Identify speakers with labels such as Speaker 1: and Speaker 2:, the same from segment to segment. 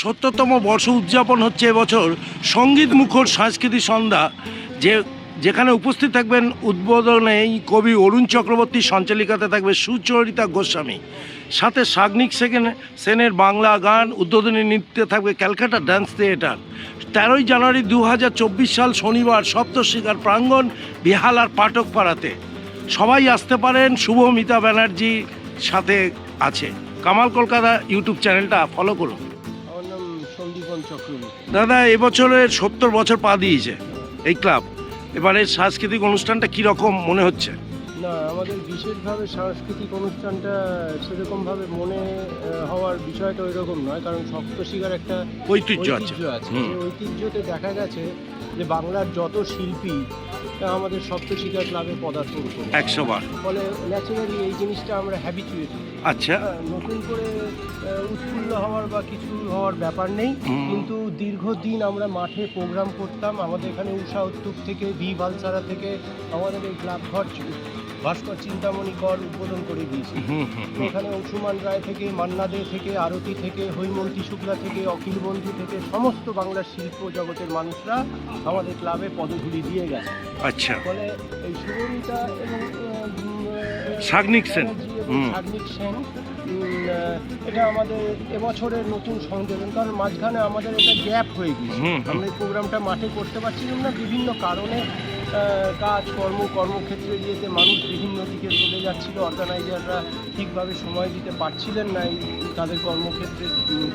Speaker 1: সত্তরতম বর্ষ উদযাপন হচ্ছে এবছর সংগীত মুখর সাংস্কৃতিক সন্ধ্যা, যে যেখানে উপস্থিত থাকবেন উদ্বোধনে কবি অরুণ চক্রবর্তী, সঞ্চালিকাতে থাকবে সুচরিতা গোস্বামী। সাথে সাগনিক সেকেন, সেনের বাংলা গান, উদ্বোধনী নৃত্যে থাকবে ক্যালকাটা ডান্স থিয়েটার। তেরোই জানুয়ারি দু হাজার চব্বিশ সাল শনিবার সপ্তশিকার প্রাঙ্গণ বিহালার পাঠকপাড়াতে সবাই আসতে পারেন, শুভমিতা ব্যানার্জি সাথে আছে। কামাল কলকাতা ইউটিউব চ্যানেলটা ফলো করুন। দাদা এবছরের সত্তর বছর পা দিয়েছে এই ক্লাব। এবারে সাংস্কৃতিক অনুষ্ঠানটা কীরকম মনে হচ্ছে?
Speaker 2: না আমাদের বিশেষভাবে সাংস্কৃতিক অনুষ্ঠানটা সেরকমভাবে মনে হওয়ার বিষয়টা ওই রকম নয় কারণ সপ্তশিকার একটা
Speaker 1: ঐতিহ্য আছে।
Speaker 2: ঐতিহ্যতে দেখা গেছে যে বাংলার যত শিল্পী আমাদের সপ্তশিকার ক্লাবে পদার্পণ করে
Speaker 1: একশো বার
Speaker 2: ফলে ন্যাচারালি এই জিনিসটা আমরা হ্যাবিচুয়েট
Speaker 1: আচ্ছা।
Speaker 2: নতুন করে উৎফুল্ল হওয়ার বা কিছু হওয়ার ব্যাপার নেই। কিন্তু দীর্ঘদিন আমরা মাঠে প্রোগ্রাম করতাম। আমাদের এখানে উষা উত্তুপ থেকে ভি বালসারা থেকে আমাদের এই ক্লাব ঘর। ভাস্কর চিন্তামণি কর উদ্বোধন করে দিয়েছি। এখানে অংশুমান রায় থেকে মান্না দে থেকে আরতি থেকে হৈমন্তী শুক্লা থেকে অখিল বন্ধু থেকে সমস্ত বাংলার শিল্প জগতের মানুষরা আমাদের ক্লাবে পদধূলি দিয়ে গেছে
Speaker 1: আচ্ছা
Speaker 2: ফলে এই শুভমিতা এবং
Speaker 1: সাগ্নিক সেন।
Speaker 2: সাগ্নিক সেন এটা আমাদের এবছরের নতুন সংযোজন কারণ মাঝখানে আমাদের এটা গ্যাপ হয়ে গিয়েছে। আমরা এই প্রোগ্রামটা মাঠে করতে পারছিলাম না বিভিন্ন কারণে আহ, কাজ কর্ম কর্মক্ষেত্রে ইয়েতে মানুষ বিভিন্ন দিকে চলে যাচ্ছিল অর্গানাইজাররা ঠিকভাবে সময় দিতে পারছিলেন না এই তাদের কর্মক্ষেত্রে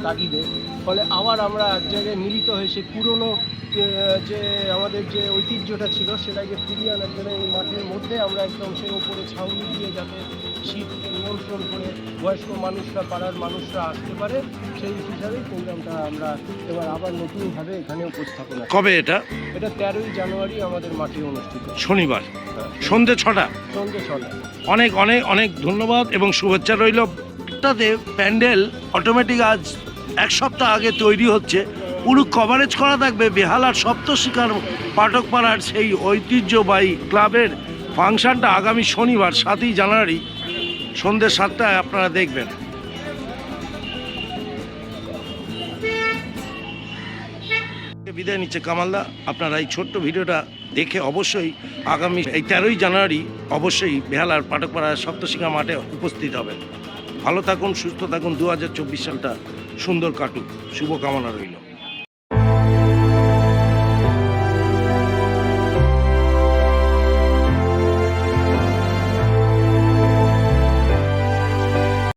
Speaker 2: তাগিদে। ফলে আবার আমরা এক জায়গায় মিলিত হয়ে সেই পুরনো যে আমাদের যে ঐতিহ্যটা ছিল সেটাকে ফিরিয়ে আনার জন্য এই মাঠের মধ্যে আমরা একদম সেই ওপরে ছাউনি দিয়ে যাতে শীতকে নিয়ন্ত্রণ করে বয়স্ক মানুষরা পাড়ার মানুষরা আসতে পারে সেই হিসাবেই প্রোগ্রামটা আমরা এবার আবার নতুনভাবে এখানে উপস্থাপন
Speaker 1: কবে এটা?
Speaker 2: এটা তেরোই জানুয়ারি আমাদের মাঠে অনুষ্ঠিত
Speaker 1: শনিবার
Speaker 2: হ্যাঁ,
Speaker 1: সন্ধে ছটা। অনেক অনেক অনেক ধন্যবাদ এবং শুভেচ্ছা রইল। তাতে প্যান্ডেল অটোমেটিক আজ এক সপ্তাহ আগে তৈরি হচ্ছে। পুরো কভারেজ করা থাকবে বেহালার সপ্তশিকার পাঠকপাড়ার সেই ঐতিহ্যবাহী ক্লাবের ফাংশনটা আগামী শনিবার সাতই জানুয়ারি সন্ধ্যে সাতটায় আপনারা দেখবেন। বিদায় নিচ্ছে কামালদা। আপনারা এই ছোট্ট ভিডিওটা দেখে অবশ্যই আগামী এই তেরোই জানুয়ারি অবশ্যই বেহালার পাঠকপাড়া সপ্তশিখা মাঠে উপস্থিত হবেন। ভালো থাকুন, সুস্থ থাকুন দু হাজার চব্বিশ সালটা সুন্দর কাটুক। শুভকামনা রইল।